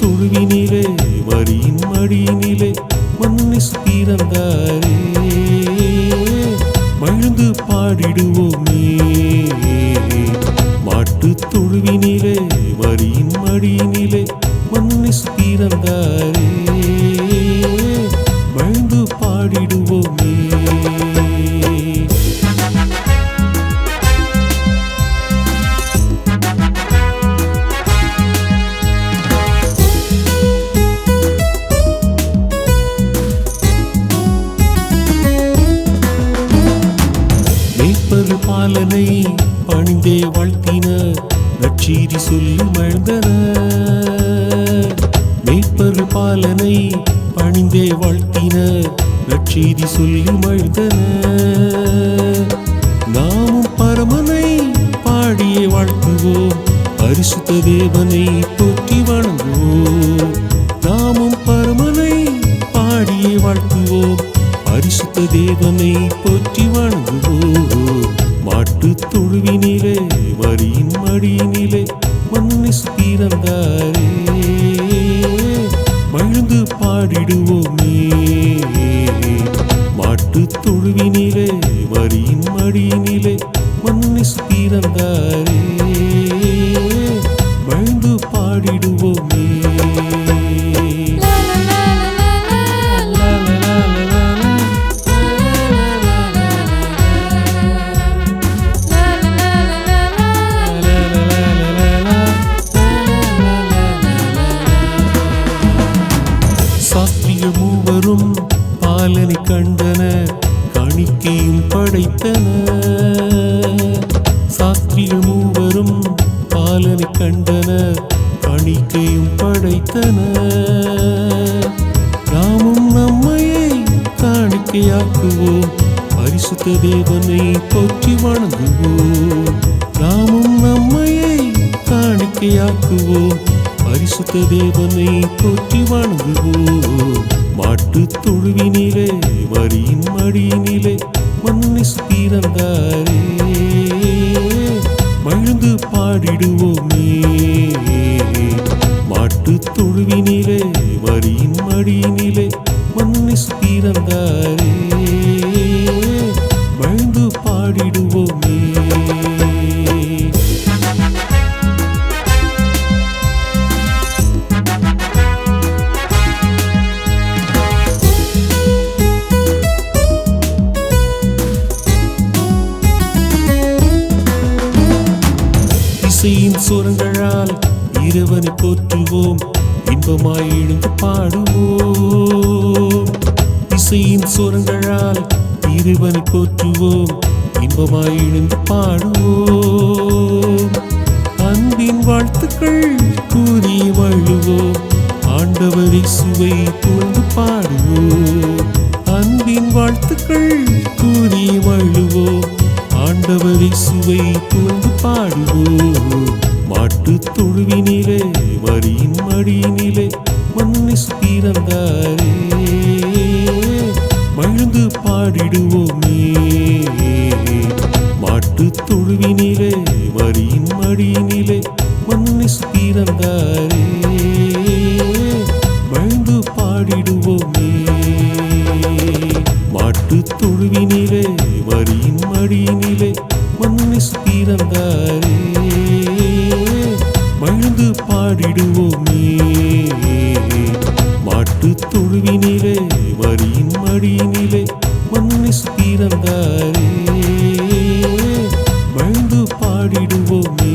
തുഴുവിനിലെ മടിയും മടിയിനിലെ മണ്ണിസ് പിറന്നാരേ മഴുന്ന് പാടിടുവോമേ മാട്ടു തുഴുവിനിലെ മടിയും മടിയിനിലെ മണ്ണിസ് പിറന്നാരേ என்னை வாழ்த்தின நற்சீதி சொல்லும் வாழ்ந்தன மேற்பரு பாலனை பணிந்தே வாழ்த்தின நற்செய்தி சொல்லும் வாழ்ந்தன நாமும் பரமனை பாடியே வாழ்த்துவோம். பரிசுத்த தேவனை போற்றி வணங்குவோம். நாமும் பரமனை பாடியே வாழ்த்துவோம். பரிசுத்த தேவன் மடியினிலே மன்னிசு பிறந்தாரே மழுந்து பாடிடுவோமே. மாட்டு தொழுவினிலே மரியின் மடியினிலே மன்னிசு பிறந்தாரே மழுந்து பாடிடுவோமே. கண்டன காணிக்கையும் படைத்தன. நாமும் நம்மையை காணிக்கையாக்குவோம். பரிசுத்த தேவனை போற்றி வணங்குவோம். நாமும் நம்மையை காணிக்கையாக்குவோம். பரிசுத்த தேவனை போற்றி வணங்குவோம். மாட்டு தொழுவினிலே மரியின் மடியினிலே மன்னிசு பிறந்தாரே மழுந்து பாடிடுவோமே இறைவனை போற்றுவோம். இன்பமாய் எழுந்து பாடுவோம். இசையின் சுரங்களால் இறைவனை போற்றுவோம். இன்பமாய் எழுந்து பாடுவோம். அன்பின் வாழ்த்துக்கள் கூறி வாழுவோம் ஆண்டவரை சுவை புகழ்ந்து பாடுவோம். அன்பின் வாழ்த்துக்கள் கூறி வாழுவோம் ஆண்டவரை சுவை புகழ்ந்து பாடுவோம். பாடிடுவோமே. மாட்டு தொழுவினிலே மரியின் மடியினிலே மன்னிசு பிறந்தாரே மழுந்து பாடிடுவோமே. மாட்டு தொழுவினிலே மரியின் மடியினிலே மன்னிசு பிறந்தாரே மழுந்து பாடிடுவோமே. மாட்டு தொழுவினிலே பிறந்தாரே மழ்ந்து பாடிடுவோமே.